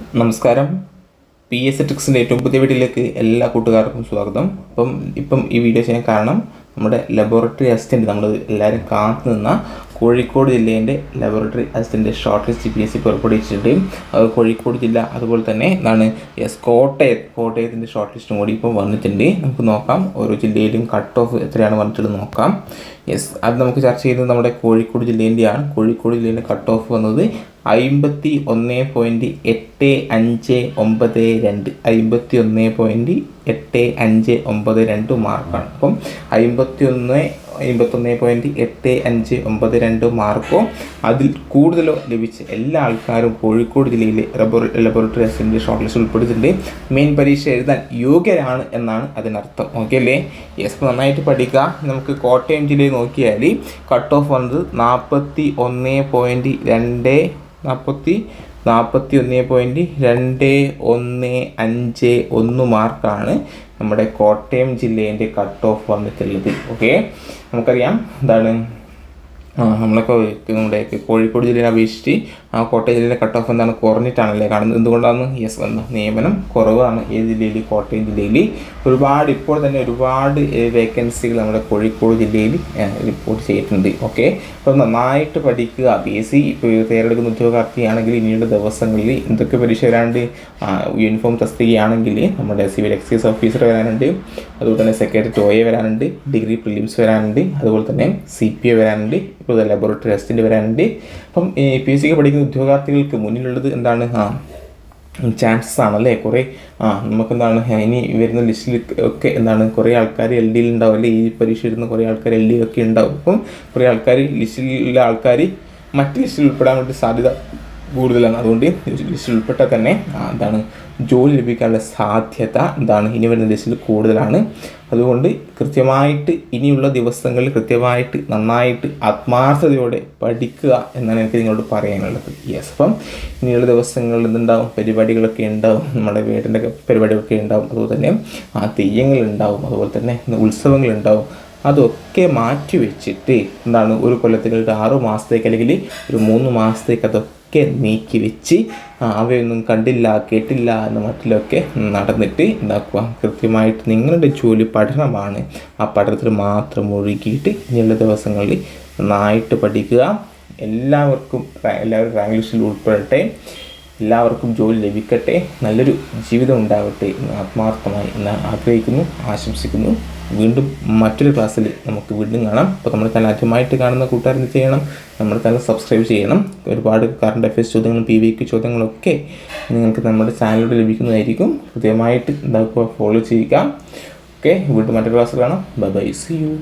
നമസ്കാരം. P S ട്രിക്സിന്റെ ഏറ്റവും പുതിയ വീഡിയോയിലേക്ക് എല്ലാ കൂട്ടുകാർക്കും സ്വാഗതം. അപ്പം ഇപ്പം ഈ വീഡിയോ ചെയ്യാൻ കാരണം നമ്മുടെ ലബോറട്ടറി അസിസ്റ്റന്റ് നമ്മൾ എല്ലാവരും കാത്തു നിന്ന Kozhikode ജില്ലേന്റെ laboratory assistant short list P S C പുറപ്പെടുവിച്ചിട്ടുണ്ട് കോഴിക്കോട് ജില്ല അതുപോലെ തന്നെ എന്താണ് എസ് കോട്ടയം കോട്ടയത്തിന്റെ ഷോർട്ട് ലിസ്റ്റും കൂടി ഇപ്പം വന്നിട്ടുണ്ട്. നമുക്ക് നോക്കാം ഓരോ ജില്ലയിലും കട്ട് ഓഫ് എത്രയാണ് വന്നിട്ടുള്ളത് നോക്കാം. യെസ് അത് നമുക്ക് ചർച്ച ചെയ്യുന്നത് നമ്മുടെ കോഴിക്കോട് ജില്ലേന്റെയാണ്. കോഴിക്കോട് ജില്ലേന്റെ കട്ട് ഓഫ് വന്നത് അമ്പത്തി ഒന്ന് പോയിന്റ് എട്ട് അഞ്ച് ഒമ്പത് രണ്ട് അമ്പത്തി ഒന്ന് പോയിന്റ് എട്ട് അഞ്ച് ഒമ്പത് രണ്ട് മാർക്കാണ്. അപ്പം അമ്പത്തി ഒന്ന് അമ്പത്തൊന്ന് പോയിന്റ് എട്ട് അഞ്ച് ഒമ്പത് രണ്ട് മാർക്കോ അതിൽ കൂടുതലോ ലഭിച്ച എല്ലാ ആൾക്കാരും കോഴിക്കോട് ജില്ലയിലെ ലബോറ ലബോറട്ടറി അസിസ്റ്റന്റ് ഷോർട്ട് ലിസ്റ്റ് ഉൾപ്പെടുത്തിയിട്ടുണ്ട്. മെയിൻ പരീക്ഷ എഴുതാൻ യോഗ്യരാണ് എന്നാണ് അതിനർത്ഥം. ഓക്കെ അല്ലേ? യെസ് നന്നായിട്ട് പഠിക്കുക. നമുക്ക് കോട്ടയം ജില്ലയിൽ നോക്കിയാൽ കട്ട് ഓഫ് വന്നത് നാൽപ്പത്തി ഒന്ന് പോയിന്റ് രണ്ട് നാൽപ്പത്തി നാൽപ്പത്തി ഒന്ന് പോയിന്റ് രണ്ട് ഒന്ന് അഞ്ച് ഒന്ന് മാർക്കാണ് നമ്മുടെ കോട്ടയം ജില്ലേന്റെ കട്ട് ഓഫ് വന്നിട്ടുള്ളത്. ഓക്കെ നമുക്കറിയാം. എന്താണ്? നമ്മളൊക്കെ നമ്മുടെ കോഴിക്കോട് ജില്ലയെ അപേക്ഷിച്ച് ആ കോട്ടയം കട്ട് ഓഫ് എന്താണ്? കുറഞ്ഞിട്ടാണല്ലേ കാണുന്നത്. എന്തുകൊണ്ടാണ്? യെസ് വന്ന്. നിയമനം കുറവാണ്. ഏത് ജില്ലയിൽ കോട്ടയം ജില്ലയിൽ ഒരുപാട് ഇപ്പോൾ തന്നെ ഒരുപാട് വേക്കൻസികൾ നമ്മുടെ കോഴിക്കോട് ജില്ലയിൽ റിപ്പോർട്ട് ചെയ്തിട്ടുണ്ട്. ഓക്കെ അപ്പോൾ നന്നായിട്ട് പഠിക്കുക. പി എസ് സി ഇപ്പോൾ തയ്യാറെടുക്കുന്ന ഉദ്യോഗാർത്ഥിയാണെങ്കിൽ ഇനിയുള്ള ദിവസങ്ങളിൽ എന്തൊക്കെ പരീക്ഷ വരാണ്ട് യൂണിഫോം തസ്തികയാണെങ്കിൽ നമ്മുടെ സിവിൽ എക്സൈസ് ഓഫീസർ വരാനുണ്ട്. അതുപോലെ തന്നെ സെക്രട്ടറി എ വരാനുണ്ട്. ഡിഗ്രി പ്രിലിംസ് വരാനുണ്ട്. അതുപോലെ തന്നെ സി പി എ വരാനുണ്ട്. ഇപ്പോൾ ലബോറട്ടറി ടെസ്റ്റിന്റെ വരാനുണ്ട്. അപ്പം പി എസ് സിക്ക് പഠിക്കുന്ന ഉദ്യോഗാർത്ഥികൾക്ക് മുന്നിലുള്ളത് എന്താണ്? ആ ചാൻസസ് ആണല്ലേ? കുറേ ആ നമുക്കെന്താണ്? ഇനി വരുന്ന ലിസ്റ്റിൽ ഒക്കെ എന്താണ്? കുറേ ആൾക്കാർ എൽ ഡിയിൽ ഉണ്ടാവും. അല്ലേ? ഈ പരീക്ഷ എഴുതുന്ന കുറേ ആൾക്കാർ എൽ ഡി ഒക്കെ ഉണ്ടാവും. അപ്പം കുറേ ആൾക്കാർ ലിസ്റ്റിലുള്ള ആൾക്കാർ മറ്റ് ലിസ്റ്റിൽ ഉൾപ്പെടാൻ വേണ്ടി സാധ്യത കൂടുതലാണ്. അതുകൊണ്ട് ലിസ്റ്റിൽ ഉൾപ്പെട്ടാൽ തന്നെ എന്താണ് ജോലി ലഭിക്കാനുള്ള സാധ്യത എന്താണ് ഇനി വരുന്ന ലിസ്റ്റിൽ കൂടുതലാണ്. അതുകൊണ്ട് കൃത്യമായിട്ട് ഇനിയുള്ള ദിവസങ്ങളിൽ കൃത്യമായിട്ട് നന്നായിട്ട് ആത്മാർത്ഥതയോടെ പഠിക്കുക എന്നാണ് എനിക്ക് നിങ്ങളോട് പറയാനുള്ളത്. യെസ് അപ്പം ഇനിയുള്ള ദിവസങ്ങളിൽ എന്തുണ്ടാവും? പരിപാടികളൊക്കെ ഉണ്ടാവും. നമ്മുടെ വീടിന്റെ പരിപാടികളൊക്കെ ഉണ്ടാവും. അതുപോലെ തന്നെ ആ തെയ്യങ്ങൾ ഉണ്ടാവും. അതുപോലെ തന്നെ ഉത്സവങ്ങൾ ഉണ്ടാവും. അതൊക്കെ മാറ്റി വെച്ചിട്ട് എന്താണ് ഒരു കൊല്ലത്തിന് ഒരു ആറു മാസത്തേക്ക് അല്ലെങ്കിൽ ഒരു മൂന്ന് മാസത്തേക്ക് അതൊക്കെ നീക്കി വെച്ച് അവയൊന്നും കണ്ടില്ല കേട്ടില്ല എന്ന മട്ടിലൊക്കെ നടന്നിട്ട് എന്താക്കുക? കൃത്യമായിട്ട് നിങ്ങളുടെ ജോലി പഠനമാണ്. ആ പഠനത്തിൽ മാത്രം ഒഴുകിയിട്ട് ഇനിയുള്ള ദിവസങ്ങളിൽ നന്നായിട്ട് പഠിക്കുക. എല്ലാവർക്കും എല്ലാവരും റാങ്ക് ലിസ്റ്റിൽ ഉൾപ്പെടട്ടെ. എല്ലാവർക്കും ജോലി ലഭിക്കട്ടെ. നല്ലൊരു ജീവിതം ഉണ്ടാവട്ടെ എന്ന് ആത്മാർത്ഥമായി എന്ന് ആഗ്രഹിക്കുന്നു ആശംസിക്കുന്നു. വീണ്ടും മറ്റൊരു ക്ലാസ്സിൽ നമുക്ക് വീണ്ടും കാണാം. അപ്പോൾ നമ്മുടെ ചാനൽ ആദ്യമായിട്ട് കാണുന്ന കൂട്ടുകാരെന്ത് ചെയ്യണം? നമ്മുടെ ചാനൽ സബ്സ്ക്രൈബ് ചെയ്യണം. ഒരുപാട് കറണ്ട് അഫയേഴ്സ് ചോദ്യങ്ങളും പി വി ക്യു ചോദ്യങ്ങളൊക്കെ നിങ്ങൾക്ക് നമ്മുടെ ചാനലിലൂടെ ലഭിക്കുന്നതായിരിക്കും. കൃത്യമായിട്ട് ഇതാക്കുക ഫോളോ ചെയ്യുക. ഓക്കെ വീണ്ടും മറ്റൊരു ക്ലാസ്സിൽ കാണാം. Bye bye C U